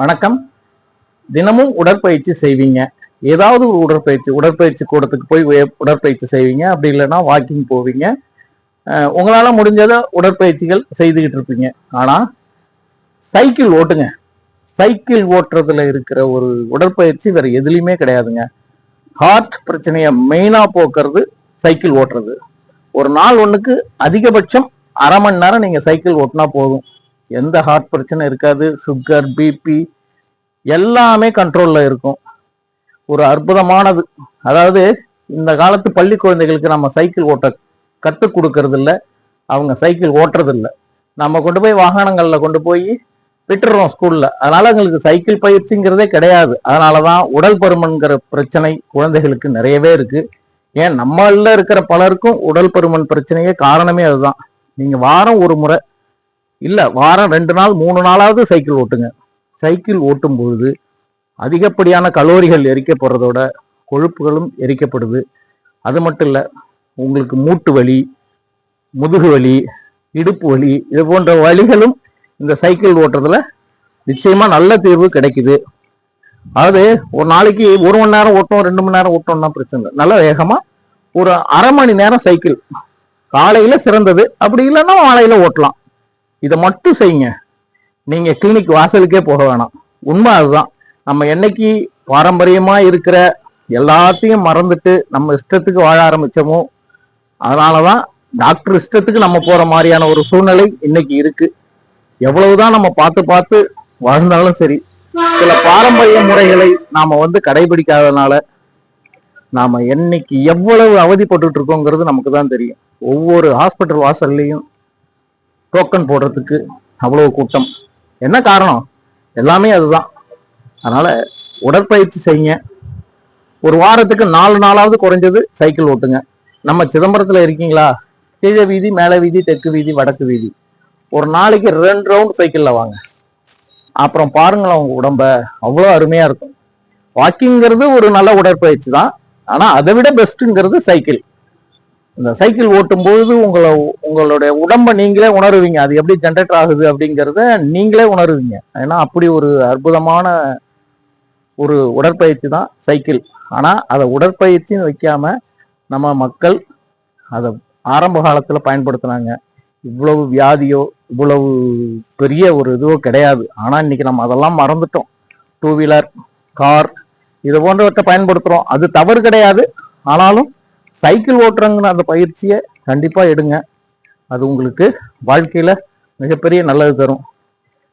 வணக்கம். தினமும் உடற்பயிற்சி செய்வீங்க. ஏதாவது ஒரு உடற்பயிற்சி உடற்பயிற்சி கூடத்துக்கு போய் உடற்பயிற்சி செய்வீங்க. அப்படி இல்லைன்னா வாக்கிங் போவீங்க. உங்களால் முடிஞ்சதை உடற்பயிற்சிகள் செய்துக்கிட்டு இருப்பீங்க. ஆனால் சைக்கிள் ஓட்டுங்க. சைக்கிள் ஓட்டுறதுல இருக்கிற ஒரு உடற்பயிற்சி வேற எதுலையுமே கிடையாதுங்க. ஹார்ட் பிரச்சனையை மெயினாக போக்குறது சைக்கிள் ஓட்டுறது. ஒரு நாள் ஒன்றுக்கு அதிகபட்சம் அரை மணி நேரம் நீங்கள் சைக்கிள் ஓட்டினா போதும். எந்த ஹார்ட் பிரச்சனை இருக்காது சுகர் பிபி எல்லாமே கண்ட்ரோலில் இருக்கும். ஒரு அற்புதமானது. அதாவது இந்த காலத்து பள்ளி குழந்தைகளுக்கு நம்ம சைக்கிள் ஓட்ட கற்றுக் கொடுக்கறதில்ல. அவங்க சைக்கிள் ஓட்டுறதில்ல. நம்ம கொண்டு போய் வாகனங்களில் கொண்டு போய் விட்டுறோம் ஸ்கூலில் அதனால் எங்களுக்கு சைக்கிள் பயிற்சிங்கிறதே கிடையாது. அதனால தான் உடல் பருமன்கிற பிரச்சனை குழந்தைகளுக்கு நிறையவே இருக்குது ஏன் நம்மளில் இருக்கிற பலருக்கும் உடல் பருமன் பிரச்சனையே காரணமே அதுதான். நீங்கள் வாரம் ஒரு முறை இல்லை வாரம் ரெண்டு நாள் மூணு நாளாவது சைக்கிள் ஓட்டுங்க. சைக்கிள் ஓட்டும் பொழுது அதிகப்படியான கலோரிகள் எரிக்கப்படுறதோட கொழுப்புகளும் எரிக்கப்படுது. அது மட்டும் இல்லை உங்களுக்கு மூட்டு வலி முதுகு வலி இடுப்பு வலி இது போன்ற வழிகளும் இந்த சைக்கிள் ஓட்டுறதுல நிச்சயமாக நல்ல தீர்வு கிடைக்குது. அதாவது ஒரு நாளைக்கு ஒரு மணி நேரம் ஓட்டும் ரெண்டு மணி நேரம் ஓட்டணும்னா பிரச்சனை இல்லை. நல்ல வேகமாக ஒரு அரை மணி நேரம் சைக்கிள். காலையில் சிறந்தது. அப்படி இல்லைன்னா மாலையில் ஓட்டலாம். இதை மட்டும் செய்யுங்க. நீங்க கிளினிக் வாசலுக்கே போக வேணாம். உண்மை அதுதான். நம்ம என்னைக்கு பாரம்பரியமா இருக்கிற எல்லாத்தையும் மறந்துட்டு நம்ம இஷ்டத்துக்கு வாழ ஆரம்பிச்சோமோ அதனாலதான் டாக்டர் இஷ்டத்துக்கு நம்ம போற மாதிரியான ஒரு சூழ்நிலை இன்னைக்கு இருக்கு. எவ்வளவுதான் நம்ம பார்த்து பார்த்து வாழ்ந்தாலும் சரி சில பாரம்பரிய முறைகளை நாம வந்து கடைபிடிக்காதனால நாம என்னைக்கு எவ்வளவு அவதிப்பட்டு இருக்கோங்கிறது நமக்கு தான் தெரியும். ஒவ்வொரு ஹாஸ்பிட்டல் வாசல்லையும் டோக்கன் போடுறதுக்கு அவ்வளவு கூட்டம். என்ன காரணம்? எல்லாமே அதுதான். அதனால உடற்பயிற்சி செய்யுங்க. ஒரு வாரத்துக்கு நாலு நாளாவது குறைஞ்சது சைக்கிள் ஓட்டுங்க. நம்ம சிதம்பரத்தில் இருக்கீங்களா? கீழே வீதி மேலே வீதி தெற்கு வீதி வடக்கு வீதி. ஒரு நாளைக்கு ரெண்டு ரவுண்ட் சைக்கிளில் வாங்க. அப்புறம் பாருங்களேன் உங்க உடம்ப. அவ்வளோ அருமையாக இருக்கும். வாக்கிங்கிறது ஒரு நல்ல உடற்பயிற்சி தான். ஆனால் அதை விட பெஸ்ட்டுங்கிறது சைக்கிள் இந்த சைக்கிள் ஓட்டும் பொழுது உங்களை உங்களுடைய உடம்ப நீங்களே உணருவீங்க. அது எப்படி ஜென்ரேட் ஆகுது அப்படிங்கிறத நீங்களே உணருவீங்க. ஏன்னா அப்படி ஒரு அற்புதமான ஒரு உடற்பயிற்சி தான் சைக்கிள். ஆனால் அதை உடற்பயிற்சின்னு வைக்காம நம்ம மக்கள் அதை ஆரம்ப காலத்தில் பயன்படுத்தினாங்க. இவ்வளவு வியாதியோ இவ்வளவு பெரிய ஒரு இதுவோ கிடையாது. ஆனால் இன்னைக்கு நம்ம அதெல்லாம் மறந்துட்டோம். டூ வீலர் கார் இது போன்றவற்றை பயன்படுத்துகிறோம் அது தவறு கிடையாது. ஆனாலும் சைக்கிள் ஓட்டுறங்கிற அந்த பயிற்சியை கண்டிப்பாக எடுங்க. அது உங்களுக்கு வாழ்க்கையில் மிகப்பெரிய நல்லது தரும்.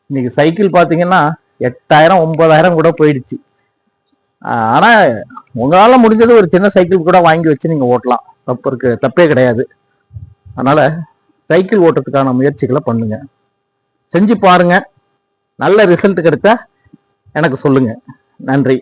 இன்னைக்கு சைக்கிள் பார்த்தீங்கன்னா எட்டாயிரம் ஒன்பதாயிரம் கூட போயிடுச்சு. ஆனால் உங்களால் முடிஞ்சது ஒரு சின்ன சைக்கிள் கூட வாங்கி வச்சு நீங்கள் ஓட்டலாம். தப்பு இருக்கு தப்பே கிடையாது. அதனால் சைக்கிள் ஓட்டுறதுக்கான முயற்சிகளை பண்ணுங்க. செஞ்சு பாருங்க. நல்ல ரிசல்ட் கிடைச்சா எனக்கு சொல்லுங்க. நன்றி.